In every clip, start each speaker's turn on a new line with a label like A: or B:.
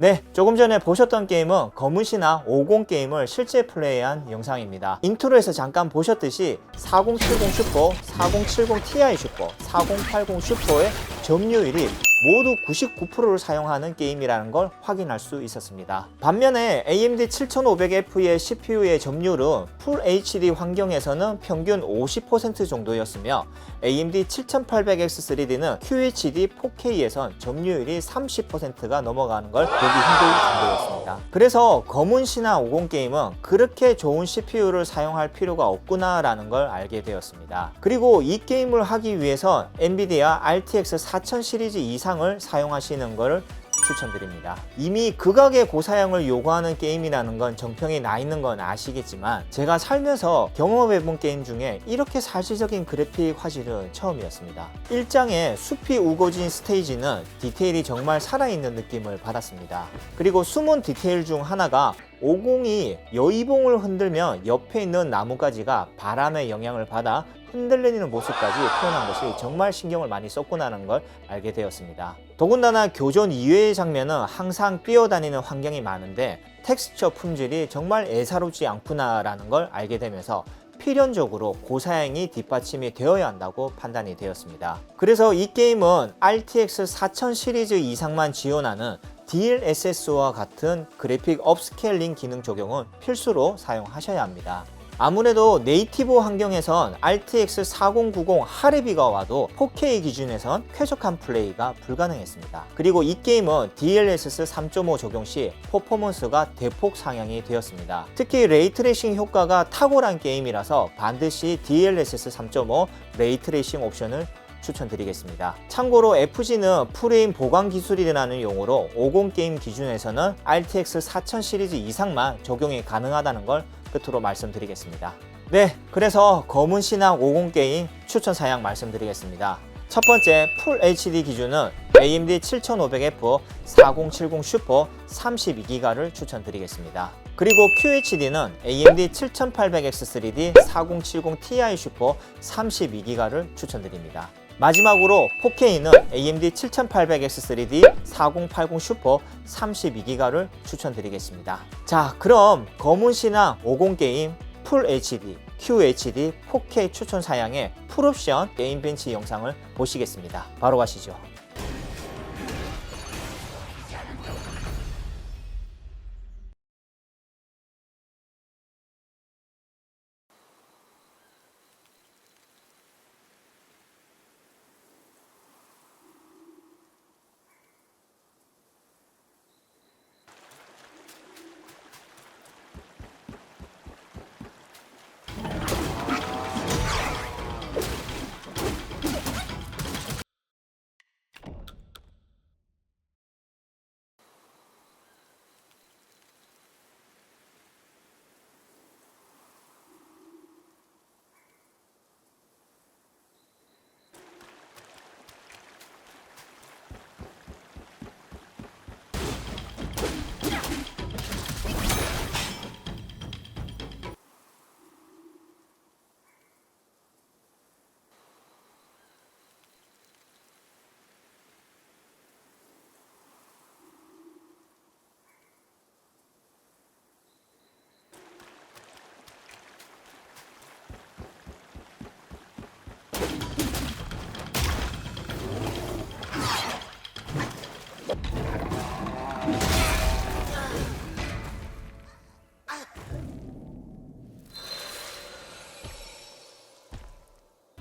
A: 네, 조금 전에 보셨던 게임은 검은시나 50 게임을 실제 플레이한 영상입니다. 인트로에서 잠깐 보셨듯이 4070 슈퍼, 4070 Ti 슈퍼, 4080 슈퍼의 점유율이 모두 99%를 사용하는 게임이라는 걸 확인할 수 있었습니다. 반면에 AMD 7500F의 CPU의 점유율은 풀 HD 환경에서는 평균 50% 정도였으며 AMD 7800X3D는 QHD 4K에선 점유율이 30%가 넘어가는 걸 보기 힘들 정도였습니다. 그래서 검은시나 50 게임은 그렇게 좋은 CPU를 사용할 필요가 없구나라는 걸 알게 되었습니다. 그리고 이 게임을 하기 위해서 엔비디아 RTX 4000 시리즈 이상 을 사용하시는 걸 추천드립니다. 이미 극악의 고사양을 요구하는 게임이라는 건 정평이 나 있는 건 아시겠지만 제가 살면서 경험해본 게임 중에 이렇게 사실적인 그래픽 화질은 처음이었습니다. 1장의 숲이 우거진 스테이지는 디테일이 정말 살아있는 느낌을 받았습니다. 그리고 숨은 디테일 중 하나가 50이 여의봉을 흔들면 옆에 있는 나뭇가지가 바람의 영향을 받아 흔들리는 모습까지 표현한 것이 정말 신경을 많이 썼구나라는 걸 알게 되었습니다. 더군다나 교전 이외의 장면은 항상 뛰어다니는 환경이 많은데 텍스처 품질이 정말 애사롭지 않구나라는 걸 알게 되면서 필연적으로 고사양이 뒷받침이 되어야 한다고 판단이 되었습니다. 그래서 이 게임은 RTX 4000 시리즈 이상만 지원하는 DLSS와 같은 그래픽 업스케일링 기능 적용은 필수로 사용하셔야 합니다. 아무래도 네이티브 환경에선 RTX 4090 하레비가 와도 4K 기준에선 쾌적한 플레이가 불가능했습니다. 그리고 이 게임은 DLSS 3.5 적용 시 퍼포먼스가 대폭 상향이 되었습니다. 특히 레이트레이싱 효과가 탁월한 게임이라서 반드시 DLSS 3.5 레이트레이싱 옵션을 추천드리겠습니다. 참고로 FG는 프레임 보강 기술이라는 용어로 50 게임 기준에서는 RTX 4000 시리즈 이상만 적용이 가능하다는 걸 끝으로 말씀드리겠습니다. 네, 그래서 검은 신학 50 게임 추천 사양 말씀드리겠습니다. 첫 번째 풀 HD 기준은 AMD 7500F 4070 슈퍼 32기가를 추천드리겠습니다. 그리고 QHD는 AMD 7800X3D 4070 Ti 슈퍼 32기가를 추천드립니다. 마지막으로 4K는 AMD 7800X3D 4080 슈퍼 32기가를 추천드리겠습니다. 자, 그럼 검은 신화 50 게임 풀 HD, QHD, 4K 추천 사양의 풀옵션 게임 벤치 영상을 보시겠습니다. 바로 가시죠.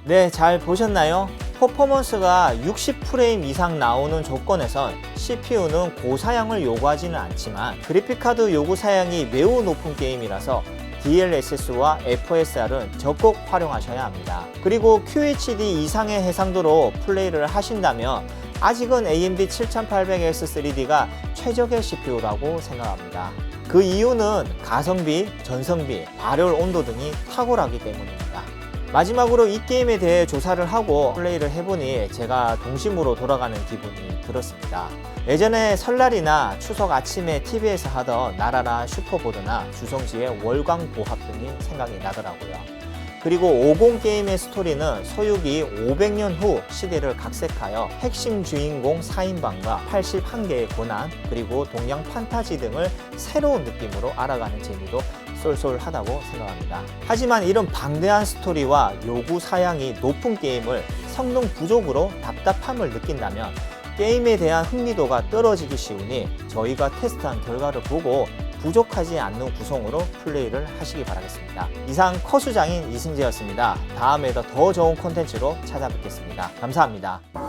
A: 네, 잘 보셨나요? 퍼포먼스가 60프레임 이상 나오는 조건에선 CPU는 고사양을 요구하지는 않지만 그래픽카드 요구 사양이 매우 높은 게임이라서 DLSS와 FSR은 적극 활용하셔야 합니다. 그리고 QHD 이상의 해상도로 플레이를 하신다면 아직은 AMD 7800X3D가 최적의 CPU라고 생각합니다. 그 이유는 가성비, 전성비, 발열 온도 등이 탁월하기 때문입니다. 마지막으로 이 게임에 대해 조사를 하고 플레이를 해보니 제가 동심으로 돌아가는 기분이 들었습니다. 예전에 설날이나 추석 아침에 TV에서 하던 나라라 슈퍼보드나 주성지의 월광 보합 등이 생각이 나더라고요. 그리고 50 게임의 스토리는 소유기 500년 후 시대를 각색하여 핵심 주인공 4인방과 81개의 고난 그리고 동양 판타지 등을 새로운 느낌으로 알아가는 재미도 쏠쏠하다고 생각합니다. 하지만 이런 방대한 스토리와 요구 사양이 높은 게임을 성능 부족으로 답답함을 느낀다면 게임에 대한 흥미도가 떨어지기 쉬우니 저희가 테스트한 결과를 보고 부족하지 않는 구성으로 플레이를 하시기 바라겠습니다. 이상 커수장인 이승재였습니다. 다음에도 더 좋은 콘텐츠로 찾아뵙겠습니다. 감사합니다.